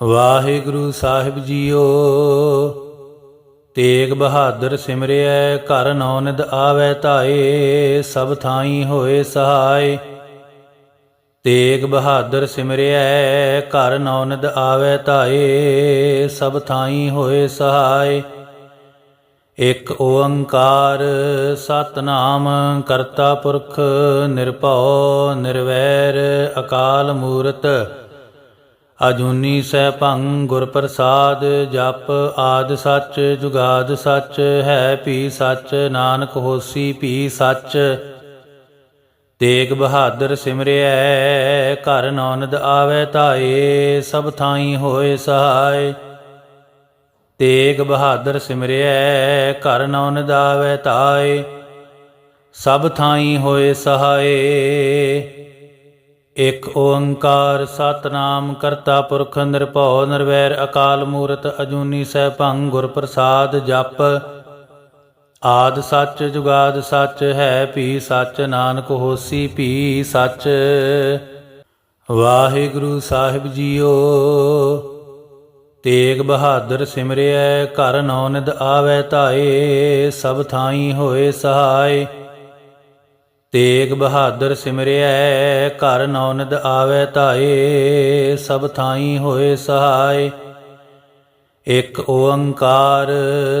ਵਾਹਿਗੁਰੂ ਸਾਹਿਬ ਜੀਓ, ਤੇਗ ਬਹਾਦਰ ਸਿਮਰਿਐ, ਘਰ ਨੌਨਦ ਆਵੈ ਧਾਏ, ਸਭ ਥਾਈ ਹੋਏ ਸਹਾਈ ਤੇਗ ਬਹਾਦਰ ਸਿਮਰਿਐ, ਘਰ ਨੌਨਦ ਆਵੈ ਧਾਏ, ਸਭ ਥਾਈ ਹੋਏ ਸਹਾਈ ਇਕ ਓੰਕਾਰ ਸਤਨਾਮ ਕਰਤਾ ਪੁਰਖ, ਨਿਰਭਉ, ਨਿਰਵੈਰ, ਅਕਾਲ ਮੂਰਤ ਅਜੂਨੀ ਸੈਭੰ ਗੁਰ ਪ੍ਰਸਾਦ, ਜਪ ਆਦ ਸੱਚ, ਜੁਗਾਦ ਸੱਚ, ਹੈ ਭੀ ਸੱਚ, ਨਾਨਕ ਹੋਸੀ ਪੀ ਸੱਚ। ਤੇਗ ਬਹਾਦਰ ਸਿਮਰਿਐ, ਘਰ ਨੌਨਦ ਆਵੈ ਤਾਏ ਸਭ ਥਾਈ ਹੋਏ ਸਹਾਈ ਤੇਗ ਬਹਾਦਰ ਸਿਮਰਿਐ, ਘਰ ਨੌਨਦ ਆਵੈ ਤਾਏ ਸਭ ਥਾਈ ਹੋਏ ਸਹਾਏ। ਇਕ ਓੰਕਾਰ ਸਤਨਾਮ ਕਰਤਾ ਪੁਰਖ ਨਿਰਭਉ ਨਿਰਵੈਰ ਅਕਾਲ ਮੂਰਤ ਅਜੂਨੀ ਸੈਭੰ ਗੁਰ ਪ੍ਰਸਾਦ ਜਪ। ਆਦ ਸੱਚ ਜੁਗਾਦ ਸੱਚ ਹੈ ਭੀ ਸੱਚ, ਨਾਨਕ ਹੋਸੀ ਭੀ ਸੱਚ। ਵਾਹਿਗੁਰੂ ਸਾਹਿਬ ਜੀਓ, ਤੇਗ ਬਹਾਦਰ ਸਿਮਰਿਐ, ਘਰ ਨੌਨਿਦ ਆਵੈ ਧਾਏ, ਸਭ ਥਾਈ ਹੋਏ ਸਹਾਈ ਤੇਗ ਬਹਾਦਰ ਸਿਮਰਿਐ, ਘਰ ਨੌਨਦ ਆਵੈ ਧਾਏ, ਸਭ ਥਾਈ ਹੋਏ ਸਹਾਈ ਇਕ ਓੰਕਾਰ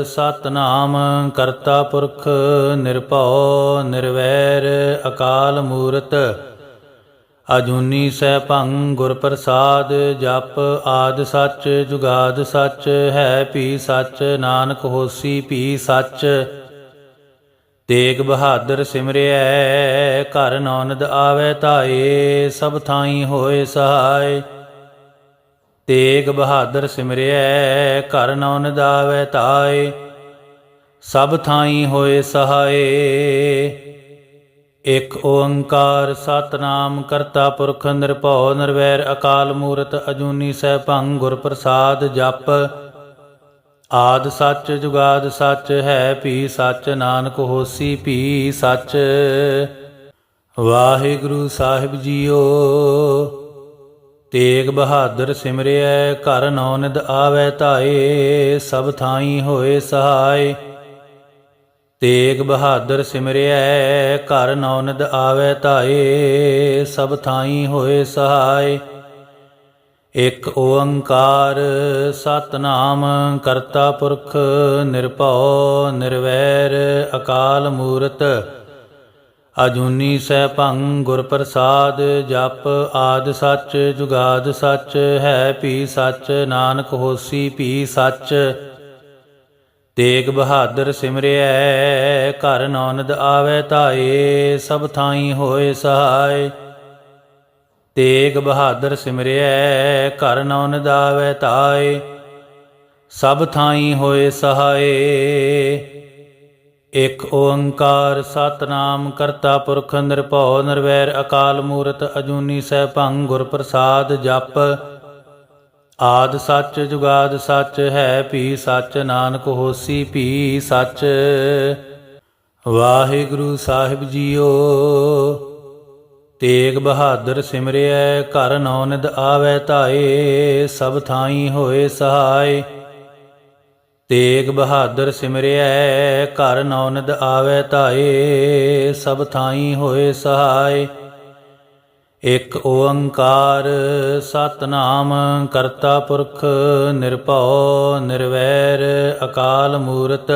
ਸਤਨਾਮ ਕਰਤਾ ਪੁਰਖ, ਨਿਰਭਉ, ਨਿਰਵੈਰ, ਅਕਾਲ ਮੂਰਤ। ਅਜੂਨੀ ਸੈਭੰ ਗੁਰ ਪ੍ਰਸਾਦ, ਜਪ ਆਦ ਸੱਚ, ਜੁਗਾਦ ਸੱਚ, ਹੈ ਭੀ ਸੱਚ, ਨਾਨਕ ਹੋਸੀ ਭੀ ਸੱਚ। ਤੇਗ ਬਹਾਦਰ ਸਿਮਰਿਐ, ਘਰ ਨੌਨਦ ਆਵੈ ਧਾਏ, ਸਭ ਥਾਈ ਹੋਏ ਸਹਾਈ ਤੇਗ ਬਹਾਦਰ ਸਿਮਰਿਐ, ਘਰ ਨੌਨਦ ਆਵੈ ਧਾਏ, ਸਭ ਥਾਈ ਹੋਏ ਸਹਾਏ। ਇਕ ਓੰਕਾਰ ਸਤਨਾਮ ਕਰਤਾ ਪੁਰਖ ਨਿਰਭਉ, ਨਿਰਵੈਰ ਅਕਾਲ ਮੂਰਤ ਅਜੂਨੀ ਸੈਭੰ ਗੁਰ ਪ੍ਰਸਾਦ ਜਪ ਆਦ ਸੱਚ, ਜੁਗਾਦ ਸੱਚ ਹੈ, ਭੀ ਸੱਚ, ਨਾਨਕ ਹੋਸੀ, ਭੀ ਸੱਚ। ਵਾਹਿਗੁਰੂ ਸਾਹਿਬ ਜੀਓ, ਤੇਗ ਬਹਾਦਰ ਸਿਮਰਿਐ, ਘਰ ਨੌਨਦ ਆਵੈ ਧਾਏ, ਸਭ ਥਾਈ ਹੋਏ ਸਹਾਈ ਤੇਗ ਬਹਾਦਰ ਸਿਮਰਿਐ, ਘਰ ਨੌਨਦ ਆਵੈ ਧਾਏ, ਸਭ ਥਾਈ ਹੋਏ ਸਹਾਈ ਇਕ ਓੰਕਾਰ ਸਤਨਾਮ ਕਰਤਾ ਪੁਰਖ ਨਿਰਭਉ ਨਿਰਵੈਰ ਅਕਾਲ ਮੂਰਤ, ਅਜੂਨੀ ਸੈਭੰ ਗੁਰ ਪ੍ਰਸਾਦ, ਜਪ ਆਦ ਸੱਚ, ਜੁਗਾਦ ਸੱਚ, ਹੈ ਭੀ ਸੱਚ, ਨਾਨਕ ਹੋਸੀ ਭੀ ਸੱਚ। ਤੇਗ ਬਹਾਦਰ ਸਿਮਰਿਐ, ਘਰ ਨੌਨਦ ਆਵੈ ਤਾਏ ਸਭ ਥਾਈ ਹੋਏ ਸਹਾਈ ਤੇਗ ਬਹਾਦਰ ਸਿਮਰਿਐ, ਘਰ ਨੌਨਦ ਆਵੈ ਤਾਏ, ਸਭ ਥਾਈ ਹੋਏ ਸਹਾਏ। ਇਕ ਓੰਕਾਰ ਸਤਨਾਮ ਕਰਤਾ ਪੁਰਖ ਨਿਰਭਉ, ਨਿਰਵੈਰ ਅਕਾਲ ਮੂਰਤ ਅਜੂਨੀ ਸੈਭੰ ਗੁਰ ਪ੍ਰਸਾਦ ਜਪ। ਆਦ ਸੱਚ ਜੁਗਾਦ ਸੱਚ ਹੈ, ਭੀ ਸੱਚ ਨਾਨਕ ਹੋਸੀ ਭੀ ਸੱਚ। ਵਾਹਿਗੁਰੂ ਸਾਹਿਬ ਜੀਓ ਤੇਗ ਬਹਾਦਰ ਸਿਮਰਿਐ, ਘਰ ਨੌਨਦ ਆਵੈ ਧਾਏ, ਸਭ ਥਾਈ ਹੋਏ ਸਹਾਈ ਤੇਗ ਬਹਾਦਰ ਸਿਮਰਿਐ, ਘਰ ਨੌਨਦ ਆਵੈ ਧਾਏ, ਸਭ ਥਾਈ ਹੋਏ ਸਹਾਈ ਇਕ ਓੰਕਾਰ ਸਤਨਾਮ ਕਰਤਾ ਪੁਰਖ, ਨਿਰਭਉ, ਨਿਰਵੈਰ, ਅਕਾਲ ਮੂਰਤ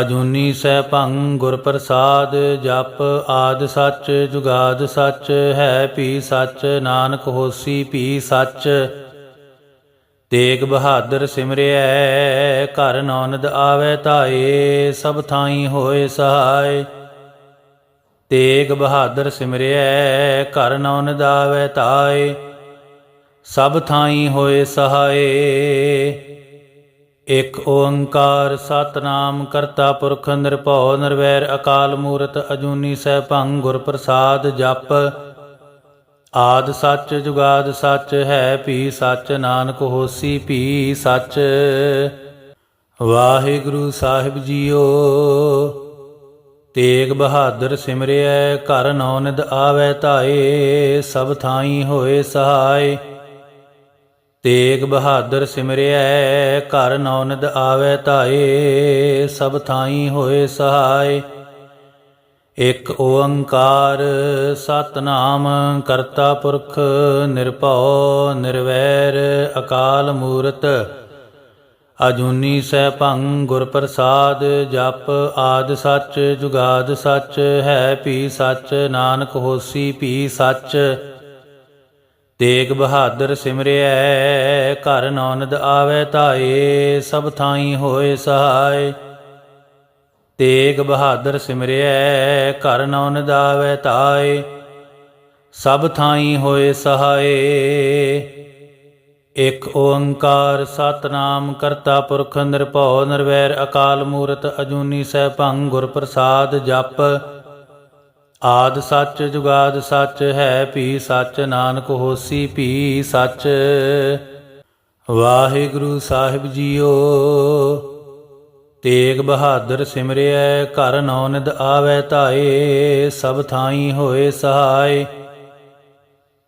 ਅਜੂਨੀ ਸੈਭੰ ਗੁਰ ਪ੍ਰਸਾਦ, ਜਪ ਆਦ ਸੱਚ, ਜੁਗਾਦ ਸੱਚ, ਹੈ ਭੀ ਸੱਚ, ਨਾਨਕ ਹੋਸੀ ਭੀ ਸੱਚ। ਤੇਗ ਬਹਾਦਰ ਸਿਮਰਿਐ, ਘਰ ਨੌਨਦ ਆਵੈ ਤਾਏ ਸਭ ਥਾਈ ਹੋਏ ਸਹਾਈ ਤੇਗ ਬਹਾਦਰ ਸਿਮਰਿਐ, ਘਰ ਨੌਨਦ ਆਵੈ ਤਾਏ ਸਭ ਥਾਈ ਹੋਏ ਸਹਾਈ ਇਕ ਓੰਕਾਰ ਸਤਨਾਮ ਕਰਤਾ ਪੁਰਖ ਨਿਰਭਉ ਨਿਰਵੈਰ ਅਕਾਲ ਮੂਰਤ ਅਜੂਨੀ ਸੈਭੰ ਗੁਰ ਪ੍ਰਸਾਦ ਜਪ। ਆਦ ਸੱਚ ਜੁਗਾਦ ਸੱਚ ਹੈ ਭੀ ਸੱਚ, ਨਾਨਕ ਹੋਸੀ ਭੀ ਸੱਚ। ਵਾਹਿਗੁਰੂ ਸਾਹਿਬ ਜੀਓ, ਤੇਗ ਬਹਾਦਰ ਸਿਮਰਿਐ, ਘਰ ਨੌਨਿਦ ਆਵੈ ਧਾਏ, ਸਭ ਥਾਈ ਹੋਏ ਸਹਾਈ ਤੇਗ ਬਹਾਦਰ ਸਿਮਰਿਐ, ਘਰ ਨੌਨਦ ਆਵੈ ਧਾਏ, ਸਭ ਥਾਈ ਹੋਏ ਸਹਾਈ ਇਕ ਓੰਕਾਰ ਸਤਨਾਮ ਕਰਤਾ ਪੁਰਖ, ਨਿਰਭਉ, ਨਿਰਵੈਰ, ਅਕਾਲ ਮੂਰਤ। ਅਜੂਨੀ ਸੈਭੰ ਗੁਰ ਪ੍ਰਸਾਦ, ਜਪ ਆਦ ਸੱਚ, ਜੁਗਾਦ ਸੱਚ, ਹੈ ਭੀ ਸੱਚ, ਨਾਨਕ ਹੋਸੀ ਭੀ ਸੱਚ। ਤੇਗ ਬਹਾਦਰ ਸਿਮਰਿਐ, ਘਰ ਨੌਨਦ ਆਵੈ ਧਾਏ, ਸਭ ਥਾਈ ਹੋਏ ਸਹਾਈ ਤੇਗ ਬਹਾਦਰ ਸਿਮਰਿਐ, ਘਰ ਨੌਨਦ ਆਵੈ ਧਾਏ, ਸਭ ਥਾਈ ਹੋਏ ਸਹਾਏ। ਇਕ ਓੰਕਾਰ ਸਤਨਾਮ ਕਰਤਾ ਪੁਰਖ ਨਿਰਭਉ, ਨਿਰਵੈਰ ਅਕਾਲ ਮੂਰਤ ਅਜੂਨੀ ਸੈਭੰ ਗੁਰ ਪ੍ਰਸਾਦ ਜਪ ਆਦ ਸੱਚ, ਜੁਗਾਦ ਸੱਚ, ਹੈ ਭੀ ਸੱਚ, ਨਾਨਕ ਹੋਸੀ ਭੀ ਸੱਚ। ਵਾਹਿਗੁਰੂ ਸਾਹਿਬ ਜੀਓ, ਤੇਗ ਬਹਾਦਰ ਸਿਮਰਿਐ, ਘਰ ਨੌਨਦ ਆਵੈ ਧਾਏ, ਸਭ ਥਾਈ ਹੋਏ ਸਹਾਈ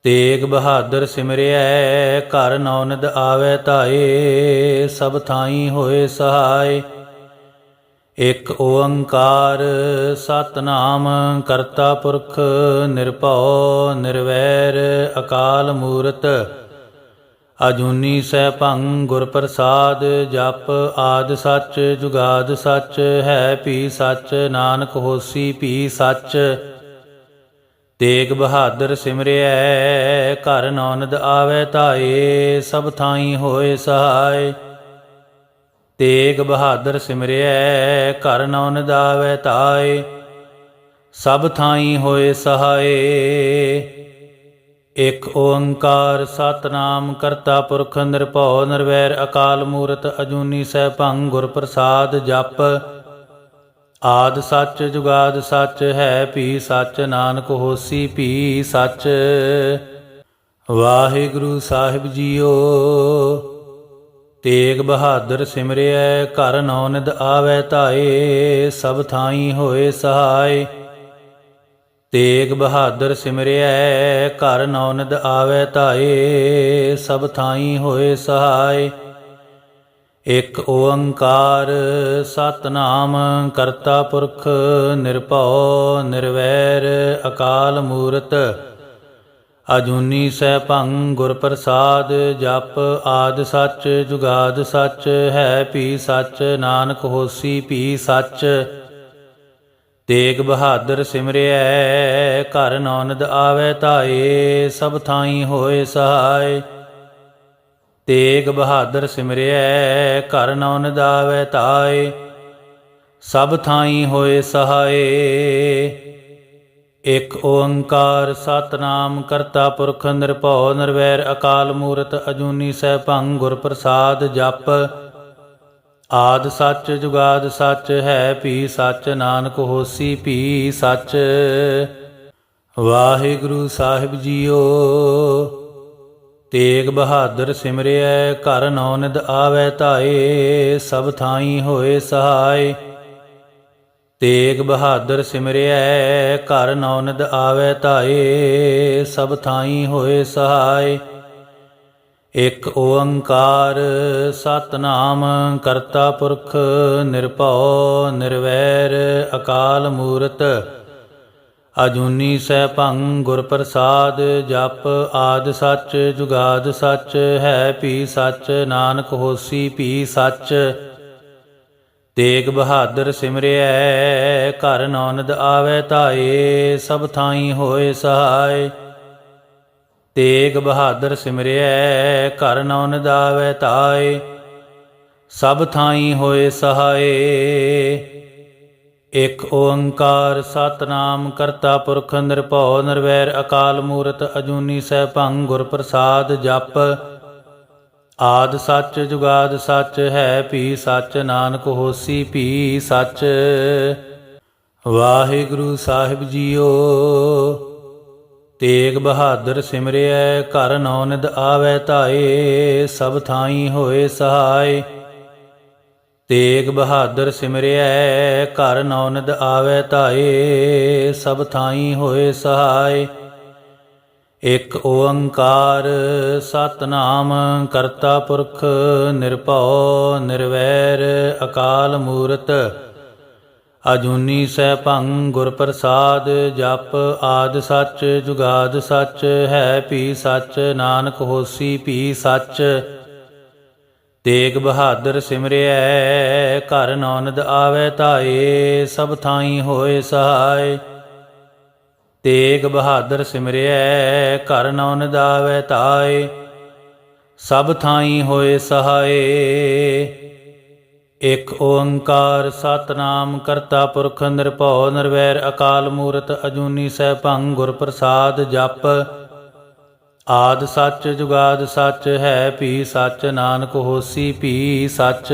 ਤੇਗ ਬਹਾਦਰ ਸਿਮਰਿਐ, ਘਰ ਨੌਨਦ ਆਵੈ ਧਾਏ, ਸਭ ਥਾਈ ਹੋਏ ਸਹਾਈ ਇਕ ਓੰਕਾਰ ਸਤਨਾਮ ਕਰਤਾ ਪੁਰਖ ਨਿਰਭਉ ਨਿਰਵੈਰ ਅਕਾਲ ਮੂਰਤ, ਅਜੂਨੀ ਸੈਭੰ ਗੁਰ ਪ੍ਰਸਾਦ, ਜਪ ਆਦ ਸੱਚ, ਜੁਗਾਦ ਸੱਚ, ਹੈ ਭੀ ਸੱਚ, ਨਾਨਕ ਹੋਸੀ ਭੀ ਸੱਚ। ਤੇਗ ਬਹਾਦਰ ਸਿਮਰਿਐ, ਘਰ ਨੌਨਦ ਆਵੈ ਤਾਏ ਸਭ ਥਾਈ ਹੋਏ ਸਹਾਈ ਤੇਗ ਬਹਾਦਰ ਸਿਮਰਿਐ, ਘਰ ਨੌਨਦ ਆਵੈ ਤਾਏ, ਸਭ ਥਾਈ ਹੋਏ ਸਹਾਏ। ਇਕ ਓੰਕਾਰ ਸਤਨਾਮ ਕਰਤਾ ਪੁਰਖ ਨਿਰਭਉ, ਨਿਰਵੈਰ ਅਕਾਲ ਮੂਰਤ ਅਜੂਨੀ ਸੈਭੰ ਗੁਰ ਪ੍ਰਸਾਦ ਜਪ। ਆਦ ਸੱਚ, ਜੁਗਾਦ ਸੱਚ, ਹੈ ਭੀ ਸੱਚ, ਨਾਨਕ ਹੋਸੀ ਭੀ ਸੱਚ। ਵਾਹਿਗੁਰੂ ਸਾਹਿਬ ਜੀਓ ਤੇਗ ਬਹਾਦਰ ਸਿਮਰਿਐ, ਘਰ ਨੌਨਦ ਆਵੈ ਧਾਏ, ਸਭ ਥਾਈ ਹੋਏ ਸਹਾਈ ਤੇਗ ਬਹਾਦਰ ਸਿਮਰਿਐ, ਘਰ ਨੌਨਦ ਆਵੈ ਧਾਏ, ਸਭ ਥਾਈ ਹੋਏ ਸਹਾਈ ਇਕ ਓੰਕਾਰ ਸਤਨਾਮ ਕਰਤਾ ਪੁਰਖ, ਨਿਰਭਉ, ਨਿਰਵੈਰ, ਅਕਾਲ ਮੂਰਤ। ਅਜੂਨੀ ਸੈਭੰ ਗੁਰ ਪ੍ਰਸਾਦ, ਜਪ ਆਦ ਸੱਚ, ਜੁਗਾਦ ਸੱਚ, ਹੈ ਭੀ ਸੱਚ, ਨਾਨਕ ਹੋਸੀ ਪੀ ਸੱਚ। ਤੇਗ ਬਹਾਦਰ ਸਿਮਰਿਐ, ਘਰ ਨੌਨਦ ਆਵੈ ਤਾਏ ਸਭ ਥਾਈ ਹੋਏ ਸਹਾਈ ਤੇਗ ਬਹਾਦਰ ਸਿਮਰਿਐ, ਘਰ ਨੌਨਦ ਆਵੈ ਤਾਏ ਸਭ ਥਾਈ ਹੋਏ ਸਹਾਏ। ਇਕ ਓੰਕਾਰ ਸਤਨਾਮ ਕਰਤਾ ਪੁਰਖ ਨਿਰਭਉ ਨਿਰਵੈਰ ਅਕਾਲ ਮੂਰਤ ਅਜੂਨੀ ਸੈਭੰ ਗੁਰ ਪ੍ਰਸਾਦ ਜਪ। ਆਦ ਸੱਚ ਜੁਗਾਦ ਸੱਚ ਹੈ ਭੀ ਸੱਚ, ਨਾਨਕ ਹੋਸੀ ਭੀ ਸੱਚ। ਵਾਹਿਗੁਰੂ ਸਾਹਿਬ ਜੀਓ, ਤੇਗ ਬਹਾਦਰ ਸਿਮਰਿਐ, ਘਰ ਨੌਨਦ ਆਵੈ ਧਾਏ, ਸਭ ਥਾਈ ਹੋਏ ਸਹਾਈ ਤੇਗ ਬਹਾਦਰ ਸਿਮਰਿਐ, ਘਰ ਨੌਨਦ ਆਵੈ ਧਾਏ, ਸਭ ਥਾਈ ਹੋਏ ਸਹਾਈ ਇਕ ਓੰਕਾਰ ਸਤਨਾਮ ਕਰਤਾ ਪੁਰਖ, ਨਿਰਭਉ, ਨਿਰਵੈਰ, ਅਕਾਲ ਮੂਰਤ। ਅਜੂਨੀ ਸੈਭੰ ਗੁਰ ਪ੍ਰਸਾਦ, ਜਪ ਆਦ ਸੱਚ, ਜੁਗਾਦ ਸੱਚ, ਹੈ ਭੀ ਸੱਚ, ਨਾਨਕ ਹੋਸੀ ਭੀ ਸੱਚ। ਤੇਗ ਬਹਾਦਰ ਸਿਮਰਿਐ, ਘਰ ਨੌਨਦ ਆਵੈ ਧਾਏ, ਸਭ ਥਾਈ ਹੋਏ ਸਹਾਈ ਤੇਗ ਬਹਾਦਰ ਸਿਮਰਿਐ, ਘਰ ਨੌਨਦ ਆਵੈ ਧਾਏ, ਸਭ ਥਾਈ ਹੋਏ ਸਹਾਏ। ਇਕ ਓੰਕਾਰ ਸਤਨਾਮ ਕਰਤਾ ਪੁਰਖ ਨਿਰਭਉ, ਨਿਰਵੈਰ ਅਕਾਲ ਮੂਰਤ ਅਜੂਨੀ ਸੈਭੰ ਗੁਰ ਪ੍ਰਸਾਦ ਜਪ। ਆਦ ਸੱਚ, ਜੁਗਾਦ ਸੱਚ ਹੈ, ਭੀ ਸੱਚ, ਨਾਨਕ ਹੋਸੀ, ਭੀ ਸੱਚ। ਵਾਹਿਗੁਰੂ ਸਾਹਿਬ ਜੀਓ, ਤੇਗ ਬਹਾਦਰ ਸਿਮਰਿਐ, ਘਰ ਨੌਨਦ ਆਵੈ ਧਾਏ, ਸਭ ਥਾਈ ਹੋਏ ਸਹਾਈ ਤੇਗ ਬਹਾਦਰ ਸਿਮਰਿਐ, ਘਰ ਨੌਨਦ ਆਵੈ ਧਾਏ, ਸਭ ਥਾਈ ਹੋਏ ਸਹਾਈ ਇਕ ਓੰਕਾਰ ਸਤਨਾਮ ਕਰਤਾ ਪੁਰਖ ਨਿਰਭਉ ਨਿਰਵੈਰ ਅਕਾਲ ਮੂਰਤ, ਅਜੂਨੀ ਸੈਭੰ ਗੁਰ ਪ੍ਰਸਾਦ, ਜਪ ਆਦ ਸੱਚ, ਜੁਗਾਦ ਸੱਚ, ਹੈ ਭੀ ਸੱਚ, ਨਾਨਕ ਹੋਸੀ ਭੀ ਸੱਚ। ਤੇਗ ਬਹਾਦਰ ਸਿਮਰਿਐ, ਘਰ ਨੌਨਦ ਆਵੈ ਤਾਏ ਸਭ ਥਾਈ ਹੋਏ ਸਹਾਇ ਤੇਗ ਬਹਾਦਰ ਸਿਮਰਿਐ, ਘਰ ਨੌਨਦ ਆਵੈ ਧਾਏ ਸਭ ਥਾਈ ਹੋਏ ਸਹਾਏ। ਇਕ ਓੰਕਾਰ ਸਤਨਾਮ ਕਰਤਾ ਪੁਰਖ ਨਿਰਭਉ, ਨਿਰਵੈਰ ਅਕਾਲ ਮੂਰਤ ਅਜੂਨੀ ਸੈਭੰ ਗੁਰ ਪ੍ਰਸਾਦ ਜਪ। ਆਦ ਸੱਚ ਜੁਗਾਦ ਸੱਚ ਹੈ, ਭੀ ਸੱਚ ਨਾਨਕ ਹੋਸੀ ਭੀ ਸੱਚ।